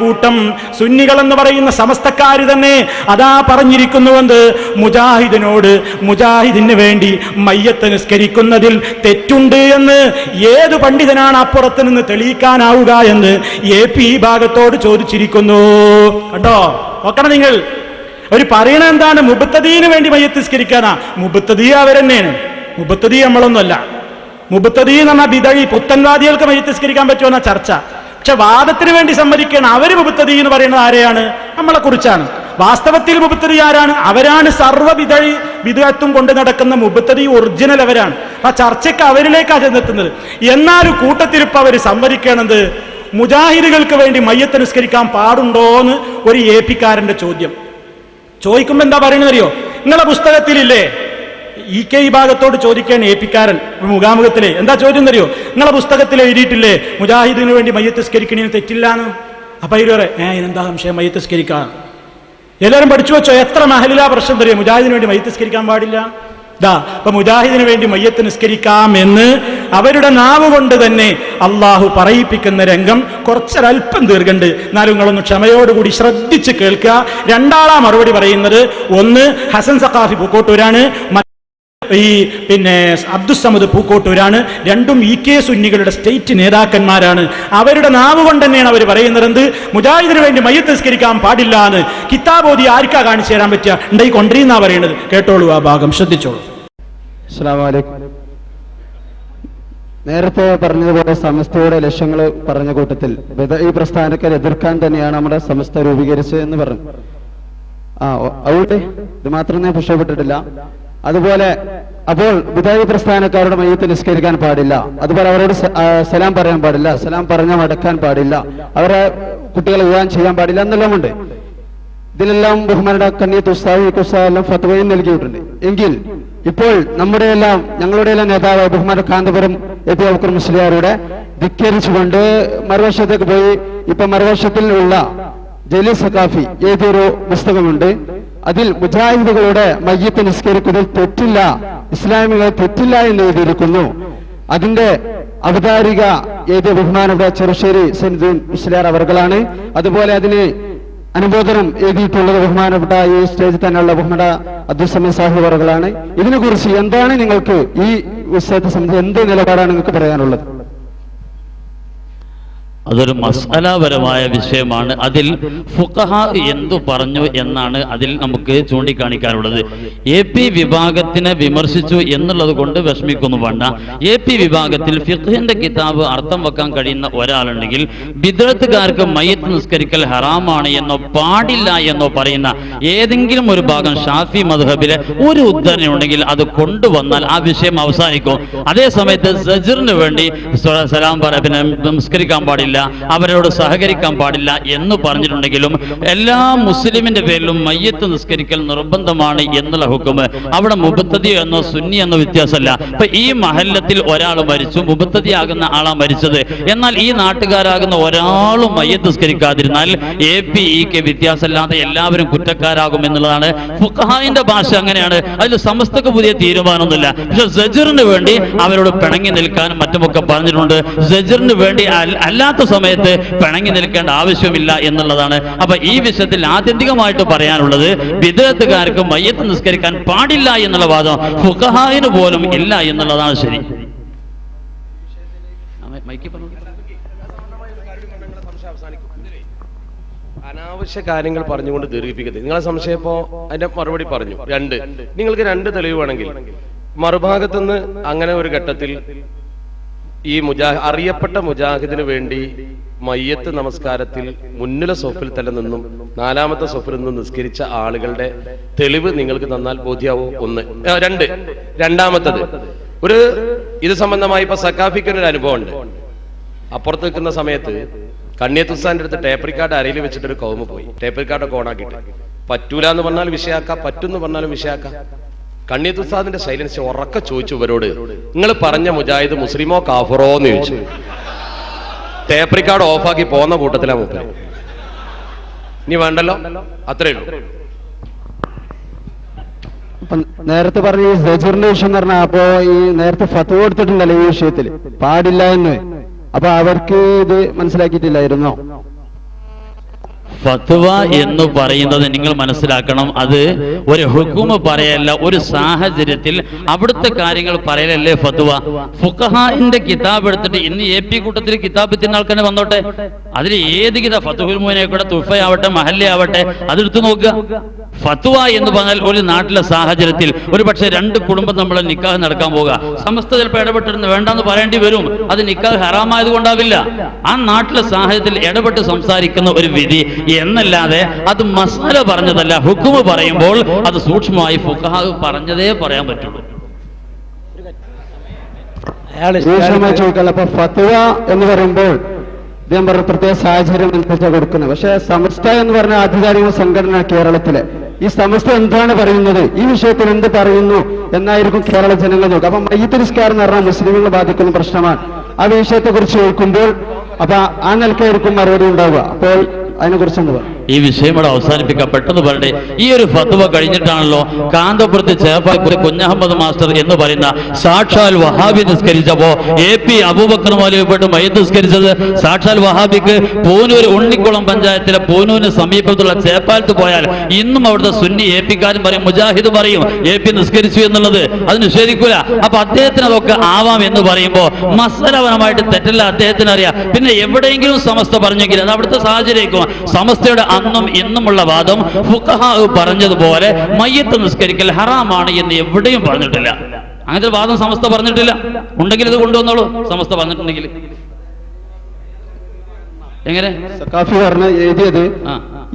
കൂട്ടം സുന്നികൾ എന്ന് പറയുന്ന സമസ്തക്കാര് തന്നെ അതാ പറഞ്ഞിരിക്കുന്നുവെന്ന് മുജാഹിദിനോട് മുജാഹിദിന് വേണ്ടി മയ്യത്ത് നിസ്കരിക്കുന്നതിൽ തെറ്റുണ്ട് എന്ന് ഏത് പണ്ഡിതനാണ് അപ്പുറത്ത് നിന്ന് തെളിയിക്കാനാവുക എന്ന് എ പി ഭാഗത്തോട് ചോദിച്ചിരിക്കുന്നു. കണ്ടോ? നോക്കണം നിങ്ങൾ. അവർ പറയണ എന്താണ്? മുബത്തദീന് വേണ്ടി മയ്യത്ത് നിസ്കരിക്കാനാ. മുബത്തദീ അവരെന്നെയാണ് മുബത്തദീ നമ്മളൊന്നുമല്ല. മുബത്തദീ എന്ന് പറഞ്ഞാൽ ബിതഴി പുത്തൻവാദികൾക്ക് മയ്യത്ത് നിസ്കരിക്കാൻ പറ്റുമെന്ന ചർച്ച. പക്ഷെ വാദത്തിന് വേണ്ടി സമ്മതിക്കണം അവർ മുബത്തതി എന്ന് പറയുന്നത് ആരെയാണ്? നമ്മളെ കുറിച്ചാണ്. വാസ്തവത്തിൽ മുബത്തതി ആരാണ്? അവരാണ് സർവവിധ വിധത്വം കൊണ്ട് നടക്കുന്ന മുബത്തതി ഒറിജിനൽ അവരാണ്. ആ ചർച്ചയ്ക്ക് അവരിലേക്കാണ് ചെന്നെത്തുന്നത്. എന്നാലും കൂട്ടത്തിൽ ഇപ്പൊ അവർ സമ്മതിക്കണത് മുജാഹിദുകൾക്ക് വേണ്ടി മയ്യത്ത് നിസ്കരിക്കാൻ പാടുണ്ടോ എന്ന് ഒരു എ പിക്കാരന്റെ ചോദ്യം. ചോദിക്കുമ്പോ എന്താ പറയുന്നത് അറിയോ നിങ്ങളെ പുസ്തകത്തിലില്ലേ? ഇ കെ ഭാഗത്തോട് ചോദിക്കാൻ ഏപ്പിക്കാരൻ മുഖാമുഖത്തിലെ. എന്താ ചോദ്യം എന്നറിയോ നിങ്ങളെ പുസ്തകത്തിൽ എഴുതിയിട്ടില്ലേ? മുജാഹിദിന് വേണ്ടി മയ്യത്ത് തെറ്റില്ല തെറ്റില്ലാന്ന്? അപ്പൊ ഇരുവരെ ഏ എന്താ സംശയം? മയ്യത്ത് സ്കരിക്കാം എല്ലാവരും പഠിച്ചു വെച്ചോ? എത്ര മഹലില പ്രശ്നം തരുമോ മുജാഹിദിന് വേണ്ടി മയ്യത്ത് സ്കരിക്കാൻ പാടില്ല? ദാ അപ്പൊ മുജാഹിദിന് വേണ്ടി മയ്യത്ത് നിസ്കരിക്കാം എന്ന് അവരുടെ നാവ് കൊണ്ട് തന്നെ അള്ളാഹു പറയിപ്പിക്കുന്ന രംഗം കുറച്ചൊരൽപ്പം ദീർഘണ്ട് എന്നാലും നിങ്ങളൊന്ന് ക്ഷമയോടുകൂടി ശ്രദ്ധിച്ച് കേൾക്കുക. രണ്ടാളാ മറുപടി പറയുന്നത്. ഒന്ന് ഹസൻ സഖാഫി പൂക്കോട്ടൂരാണ്. ഈ പിന്നെ അബ്ദുസമദ് പൂക്കോട്ടൂരാണ്. രണ്ടും ഇ കെ സുന്നികളുടെ സ്റ്റേറ്റ് നേതാക്കന്മാരാണ്. അവരുടെ നാവ് കൊണ്ട് തന്നെയാണ് അവർ പറയുന്നത് എന്ത് മുജാഹിദിന് വേണ്ടി മയ്യത്ത് നിസ്കരിക്കാൻ പാടില്ല എന്ന് കിതാബോധി ആർക്കാ കാണിച്ചു തരാൻ പറ്റുക? ഉണ്ടായി കൊണ്ടിരുന്നാ പറയുന്നത് കേട്ടോളൂ ആ ഭാഗം. ശ്രദ്ധിച്ചോളൂ. നേരത്തെ പറഞ്ഞതുപോലെ സമസ്തയുടെ ലക്ഷ്യങ്ങൾ പറഞ്ഞ കൂട്ടത്തിൽ ഈ പ്രസ്ഥാനക്കാർ എതിർക്കാൻ തന്നെയാണ് നമ്മുടെ സമസ്ത രൂപീകരിച്ചത് എന്ന് പറഞ്ഞു. ആ ഔട്ടെ. ഇത് മാത്രമേ ഞാൻ അതുപോലെ അപ്പോൾ ബുദായി പ്രസ്ഥാനക്കാരുടെ മയ്യത്ത് നിസ്കരിക്കാൻ പാടില്ല. അതുപോലെ അവരോട് സലാം പറയാൻ പാടില്ല. സലാം പറഞ്ഞാൽ മടക്കാൻ പാടില്ല. അവരെ കുട്ടികളെ വിവാഹം ചെയ്യാൻ പാടില്ല എന്നെല്ലാം ഉണ്ട്. ഇതിലെല്ലാം ബഹുമാനുടെ കണ്ണിയത്ത് തുസ്താവി ഉസ്താദ് എല്ലാം ഫത്വയും നൽകിയിട്ടുണ്ട്. എങ്കിൽ ഇപ്പോൾ നമ്മുടെ എല്ലാം ഞങ്ങളുടെ എല്ലാം നേതാവ് ബഹുമാന കാന്തപുരം എ പി അബുക്കർ മുസ്ലിയാരുടെ ധിക്കരിച്ചുകൊണ്ട് മറുവശത്തേക്ക് പോയി. ഇപ്പൊ മറുവശത്തിൽ ഉള്ള ജലീൽ സഖാഫി ഏതൊരു പുസ്തകമുണ്ട്. അതിൽ മുജാഹിദുകളോട് മയ്യത്ത് നിസ്കരിക്കുന്നതിൽ തെറ്റില്ല ഇസ്ലാമികൾ തെറ്റില്ല എന്ന് എഴുതിയിരിക്കുന്നു. അതിന്റെ അവതാരിക ഏത് ബഹുമാനപ്പെട്ട ചെറുശ്ശേരി സെൻദീൻ ഇസ്ലാർ അവർകളാണ്. അതുപോലെ അതിന് അനുബോധനം എഴുതിയിട്ടുള്ളത് ബഹുമാനപ്പെട്ട ഈ സ്റ്റേജിൽ തന്നെയുള്ള ബഹുമാന അബ്ദുസമീർ സാഹിബ് അവർകളാണ്. ഇതിനെക്കുറിച്ച് എന്താണ് നിങ്ങൾക്ക് ഈ വിഷയത്തെ സംബന്ധിച്ച് എന്ത് നിലപാടാണ് നിങ്ങൾക്ക് പറയാനുള്ളത്? അതൊരു മസാലാപരമായ വിഷയമാണ്. അതിൽ ഫുഖഹ എന്തു പറഞ്ഞു എന്നാണ് അതിൽ നമുക്ക് ചൂണ്ടിക്കാണിക്കാനുള്ളത്. എ പി വിഭാഗത്തിനെ വിമർശിച്ചു എന്നുള്ളത് കൊണ്ട് വിഷമിക്കൊന്നും വേണ്ട. എ പി വിഭാഗത്തിൽ ഫിഖഹിന്റെ കിതാബ് അർത്ഥം വെക്കാൻ കഴിയുന്ന ഒരാളുണ്ടെങ്കിൽ ബിദ്രത്തുകാർക്ക് മയ്യത്ത് നിസ്കരിക്കൽ ഹറാമാണ് എന്നോ പാടില്ല എന്നോ പറയുന്ന ഏതെങ്കിലും ഒരു ഭാഗം ഷാഫി മദ്ഹബിലെ ഒരു ഉദ്ധരണി ഉണ്ടെങ്കിൽ അത് കൊണ്ടുവന്നാൽ ആ വിഷയം അവസാനിക്കും. അതേ സമയത്ത് സജിറിന് വേണ്ടി സലാം പറ പിന്നെ നമസ്കരിക്കാൻ പാടില്ല. അവരോട് സഹകരിക്കാൻ പാടില്ല എന്ന് പറഞ്ഞിട്ടുണ്ടെങ്കിലും എല്ലാ മുസ്ലിമിന്റെ പേരിലും മയ്യത്ത് നിസ്കരിക്കൽ നിർബന്ധമാണ് എന്നുള്ള ഹുക്കുമ് അവിടെ മുബത്തതി എന്നോ സുന്നി എന്നോ വ്യത്യാസമല്ല. ഇപ്പൊ ഈ മഹല്ലത്തിൽ ഒരാൾ മരിച്ചു മുബത്തതി ആകുന്ന ആളാ മരിച്ചത്. എന്നാൽ ഈ നാട്ടുകാരാകുന്ന ഒരാളും മയ്യത്ത് നിസ്കരിക്കാതിരുന്നാൽ എ പി ഇക്ക് വ്യത്യാസമില്ലാതെ എല്ലാവരും കുറ്റക്കാരാകും എന്നുള്ളതാണ്. ഫുഖായിന്റെ ഭാഷ അങ്ങനെയാണ്. അതിൽ സമസ്തക്ക് പുതിയ തീരുമാനമൊന്നുമില്ല. പക്ഷെ വേണ്ടി അവരോട് പിണങ്ങി നിൽക്കാനും മറ്റുമൊക്കെ പറഞ്ഞിട്ടുണ്ട്. സജറിന് വേണ്ടി അല്ലാത്ത സമയത്ത് പിണങ്ങി നിൽക്കേണ്ട ആവശ്യമില്ല എന്നുള്ളതാണ്. അപ്പൊ ഈ വിഷയത്തിൽ ആത്യന്തികമായിട്ട് പറയാനുള്ളത് വിദേഹത്തുകാർക്ക് മയ്യത്ത് നിസ്കരിക്കാൻ പാടില്ല എന്നുള്ള വാദം ഫുഖഹായിന് പോലും ഇല്ല എന്നുള്ളതാണ് ശരി. അനാവശ്യ കാര്യങ്ങൾ പറഞ്ഞുകൊണ്ട് ദീർഘിപ്പിക്കരുത്. നിങ്ങളെ സംശയം ഇപ്പോ അതിന്റെ മറുപടി പറഞ്ഞു. രണ്ട്. നിങ്ങൾക്ക് രണ്ട് തെളിവ് വേണമെങ്കിൽ മറുഭാഗത്തുനിന്ന് അങ്ങനെ ഒരു ഘട്ടത്തിൽ ഈ മുജാ അറിയപ്പെട്ട മുജാഹിദിന് വേണ്ടി മയ്യത്ത് നമസ്കാരത്തിൽ മുന്നിലെ സോഫിൽ തന്നെ നിന്നും നാലാമത്തെ സോഫിൽ നിന്നും നിസ്കരിച്ച ആളുകളുടെ തെളിവ് നിങ്ങൾക്ക് തന്നാൽ ബോധ്യാവോ. ഒന്ന്. രണ്ട്. രണ്ടാമത്തത്. ഒരു ഇത് സംബന്ധമായി ഇപ്പൊ സക്കാഫിക്ക് ഒരു അനുഭവം ഉണ്ട് അപ്പുറത്ത് നിൽക്കുന്ന സമയത്ത് കണ്ണിയത്തുസാന്റെ അടുത്ത് ടേപ്പ് റിക്കാർഡ് അരയിൽ വെച്ചിട്ട് ഒരു കൗമ പോയി. ടേപ്പ് റിക്കാർഡൊക്കെ ഓണാക്കിയിട്ട് പറ്റൂല എന്ന് പറഞ്ഞാൽ വിഷയാക്കാം പറ്റുന്നു പറഞ്ഞാലും വിഷയാക്കാം. കണ്ണിയത്തുസാദിന്റെ സൈലൻസ് ഉറക്കെ ചോദിച്ചു ഇവരോട് നിങ്ങൾ പറഞ്ഞ മുജാഹിദ് മുസ്ലിമോ കാഫറോ എന്ന് ചോദിച്ചു. ടേപ്പ് റിക്കാർഡ് ഓഫാക്കി പോന്ന കൂട്ടത്തിലാ മൂപ്പര്. ഇനി വേണ്ടല്ലോ? അത്രേ ഉള്ളൂ. നേരത്തെ പറഞ്ഞ ഈ വിഷയം എന്ന് അപ്പോ ഈ നേരത്തെ ഫത്ത് കൊടുത്തിട്ടുണ്ടല്ലോ ഈ വിഷയത്തിൽ പാടില്ല എന്ന്. അപ്പൊ അവർക്ക് ഇത് മനസ്സിലാക്കിയിട്ടില്ലായിരുന്നോ? ഫത്വ എന്ന് പറയുന്നത് നിങ്ങൾ മനസ്സിലാക്കണം. അത് ഒരു ഹുക്കുമ പറയല്ല ഒരു സാഹചര്യത്തിൽ അവിടുത്തെ കാര്യങ്ങൾ പറയലല്ലേ ഫത്വ? ഫുഖഹാന്റെ കിതാബ് എടുത്തിട്ട് ഇന്ന് എ പി കൂട്ടത്തിൽ കിതാബ് തിന്ന ആൾക്കാരെ വന്നോട്ടെ? അതിൽ ഏത് കിതാബ് ഫത്തുഹുൽ മോനായിക്കോട്ടെ തുഫയാവട്ടെ മഹല്ലയാവട്ടെ അതെടുത്ത് നോക്കുക. ഫത്വ എന്ന് പറഞ്ഞാൽ ഒരു നാട്ടിലെ സാഹചര്യത്തിൽ ഒരു പക്ഷേ രണ്ട് കുടുംബം നമ്മൾ നിക്കാഹ് നടക്കാൻ പോകുക സമസ്ത ചിലപ്പോൾ ഇടപെട്ടിരുന്ന് വേണ്ടെന്ന് പറയേണ്ടി വരും. അത് നിക്കാഹ് ഹറാമായത് കൊണ്ടാവില്ല ആ നാട്ടിലെ സാഹചര്യത്തിൽ ഇടപെട്ട് സംസാരിക്കുന്ന ഒരു വിധി എന്നല്ലാതെ അത് മസാല പറഞ്ഞതല്ല ഹുക്കുമ് പറയുമ്പോൾ അത് സൂക്ഷ്മമായി ഫുഖാഹ് പറഞ്ഞതേ പറയാൻ പറ്റുള്ളൂ. ഫത്വ എന്ന് പറയുമ്പോൾ ഇദ്ദേഹം പറഞ്ഞ പ്രത്യേക സാഹചര്യം അനുസരിച്ച് കൊടുക്കുന്നത്. പക്ഷെ സമസ്ത എന്ന് പറഞ്ഞ ആധികാരിക സംഘടന കേരളത്തിലെ ഈ സമസ്ത എന്താണ് പറയുന്നത്? ഈ വിഷയത്തിൽ എന്ത് പറയുന്നു? എന്നായിരിക്കും കേരള ജനങ്ങൾ നോക്കുക. അപ്പൊ മയ്യത്ത് തിരിസ്കാരം എന്ന് പറഞ്ഞാൽ മുസ്ലിങ്ങളെ ബാധിക്കുന്ന പ്രശ്നമാണ്. ആ വിഷയത്തെ കുറിച്ച് ചോദിക്കുമ്പോൾ അപ്പൊ ആ നിലക്കായിരിക്കും മറുപടി ഉണ്ടാവുക. അപ്പോൾ അതിനെ കുറിച്ച് എന്ത് പറയും ഈ വിഷയം ഇവിടെ അവസാനിപ്പിക്കാം. പെട്ടെന്ന് പറയട്ടെ ഈ ഒരു ഫത്വ കഴിഞ്ഞിട്ടാണല്ലോ കാന്തപുരത്ത് ചേപ്പാക്കുറി കുഞ്ഞഹമ്മദ് മാസ്റ്റർ എന്ന് പറയുന്ന സാക്ഷാൽ വഹാബി നിസ്കരിച്ചപ്പോ എ പി അബൂബക്കർ മൗലവിപ്പെട്ട് മയ്യത്ത് നിസ്കരിച്ചത്. സാക്ഷാൽ വഹാബിക്ക് പൂനൂർ ഉണ്ണിക്കുളം പഞ്ചായത്തിലെ പൂനൂരിന് സമീപത്തുള്ള ചേപ്പാലത്ത് പോയാൽ ഇന്നും അവിടുത്തെ സുന്നി എ പിക്കാരും പറയും മുജാഹിദ് പറയും എ പി നിസ്കരിച്ചു എന്നുള്ളത്. അത് നിഷേധിക്കൂല. അപ്പൊ അദ്ദേഹത്തിന് അതൊക്കെ ആവാം എന്ന് പറയുമ്പോ മസലപരമായിട്ട് തെറ്റല്ല അദ്ദേഹത്തിന് അറിയാം പിന്നെ എവിടെയെങ്കിലും സമസ്ത പറഞ്ഞെങ്കിൽ അത് അവിടുത്തെ സാഹചര്യം സമസ്തയുടെ അന്നും ഇന്നുമുള്ള വാദം ഫുക്കഹാവ് പറഞ്ഞതുപോലെ മയ്യത്ത് നിസ്കരിക്കൽ ഹറാമാണ് എന്ന് എവിടെയും പറഞ്ഞിട്ടില്ല. അങ്ങനത്തെ വാദം സമസ്ത പറഞ്ഞിട്ടില്ല. ഉണ്ടെങ്കിൽ ഇത് കൊണ്ടുവന്നോളൂ. സമസ്ത പറഞ്ഞിട്ടുണ്ടെങ്കിൽ. എങ്ങനെ? സക്കാഫി പറഞ്ഞ എഴുതിയത്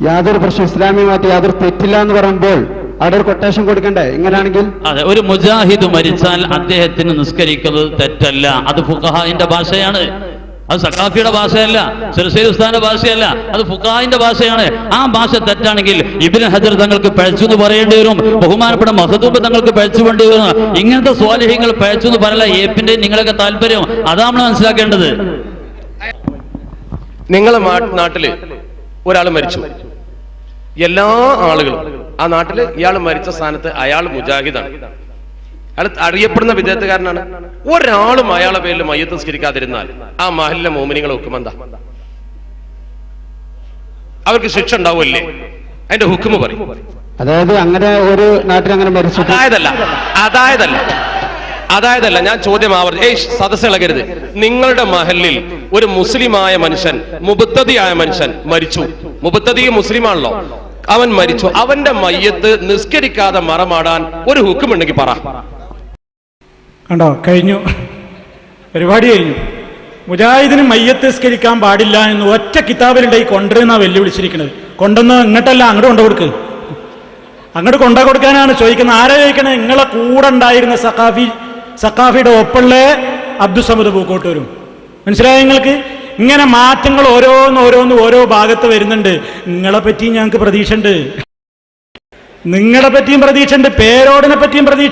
യാതൊരു പ്രശ്നം ഇസ്ലാമിയുമായിട്ട് യാതൊരു തെറ്റില്ല എന്ന് പറയുമ്പോൾ അവിടെ ഒരു കൊട്ടേഷൻ കൊടുക്കണ്ടേ? എങ്ങനെയാണെങ്കിൽ? അതെ ഒരു മുജാഹിദ് മരിച്ചാൽ അദ്ദേഹത്തിന് നിസ്കരിക്കുന്നത് തെറ്റല്ല. അത് ഫുഖഹാന്റെ ഭാഷയാണ്. അത് സക്കാഫിയുടെ ഭാഷയല്ല സിർസൈൽ ഉസ്താന്റെ ഭാഷയല്ല അത് ഫുഖാഹിന്റെ ഭാഷയാണ്. ആ ഭാഷ തെറ്റാണെങ്കിൽ ഇബിൻ ഹജർ തങ്ങൾക്ക് പഴച്ചു എന്ന് പറയേണ്ടി വരും ബഹുമാനപ്പെട്ട മഹദൂബ് തങ്ങൾക്ക് പഴച്ചു വേണ്ടി വരും. ഇങ്ങനത്തെ സ്വാലിഹ്യങ്ങൾ പഴച്ചു എന്ന് പറയല ഏപ്പിന്റെ നിങ്ങളൊക്കെ താല്പര്യം. അതാണ് നമ്മൾ മനസ്സിലാക്കേണ്ടത്. നിങ്ങളെ നാട്ടിൽ ഒരാൾ മരിച്ചു. എല്ലാ ആളുകളും ആ നാട്ടിൽ ഇയാൾ മരിച്ച സ്ഥാനത്ത് അയാൾ മുജാഹിദാണ്. അയാൾ അറിയപ്പെടുന്ന വിദേഹത്തുകാരനാണ് ഒരാളും അയാളെ പേരിൽ മയ്യത്ത് നിസ്കരിക്കാതിരുന്നാൽ ആ മഹലിലെ മോമിനികളെ ഹുക്കുമെന്താ അവർക്ക് ശിക്ഷ ഉണ്ടാവുമല്ലേ? അതിന്റെ ഹുക്കുമ് പറയും. അതായത് അങ്ങനെ ഒരു നാട്ടിൽ അങ്ങനെ അതായതല്ല അതായതല്ല അതായതല്ല ഞാൻ ചോദ്യം ആവർത്തി ഏയ് സദസ് ഇളകരുത്. നിങ്ങളുടെ മഹലിൽ ഒരു മുസ്ലിമായ മനുഷ്യൻ മുബത്തതിയായ മനുഷ്യൻ മരിച്ചു. മുബത്തതി മുസ്ലിമാണല്ലോ. അവൻ മരിച്ചു. അവന്റെ മയ്യത്ത് നിസ്കരിക്കാതെ മറമാടാൻ ഒരു ഹുക്കുമുണ്ടെങ്കിൽ പറ. കണ്ടോ കഴിഞ്ഞു. പരിപാടി കഴിഞ്ഞു. മുജാഹിദിന് മയ്യത്ത് സ്കരിക്കാൻ പാടില്ല എന്ന് ഒറ്റ കിതാബിലുണ്ടായി കൊണ്ടുവരുന്ന വെല്ലുവിളിച്ചിരിക്കുന്നത് കൊണ്ടുവന്ന് ഇങ്ങോട്ടല്ല അങ്ങോട്ട് കൊണ്ടു കൊടുക്ക്. അങ്ങോട്ട് കൊണ്ടു കൊടുക്കാനാണ് ചോദിക്കുന്നത്. ആരാ ചോദിക്കണേ? നിങ്ങളെ കൂടെ ഉണ്ടായിരുന്ന സഖാഫി സഖാഫിയുടെ ഒപ്പുള്ള അബ്ദുസമദ് പൂക്കോട്ടൂരും മനസ്സിലായ നിങ്ങൾക്ക്? ഇങ്ങനെ മാറ്റങ്ങൾ ഓരോന്ന് ഓരോന്ന് ഓരോ ഭാഗത്ത് വരുന്നുണ്ട്. നിങ്ങളെ പറ്റിയും ഞങ്ങൾക്ക് പ്രതീക്ഷ ഉണ്ട് നിങ്ങളെ പറ്റിയും പ്രതീക്ഷ ഉണ്ട് പേരോടിനെ പറ്റിയും പ്രതീക്ഷ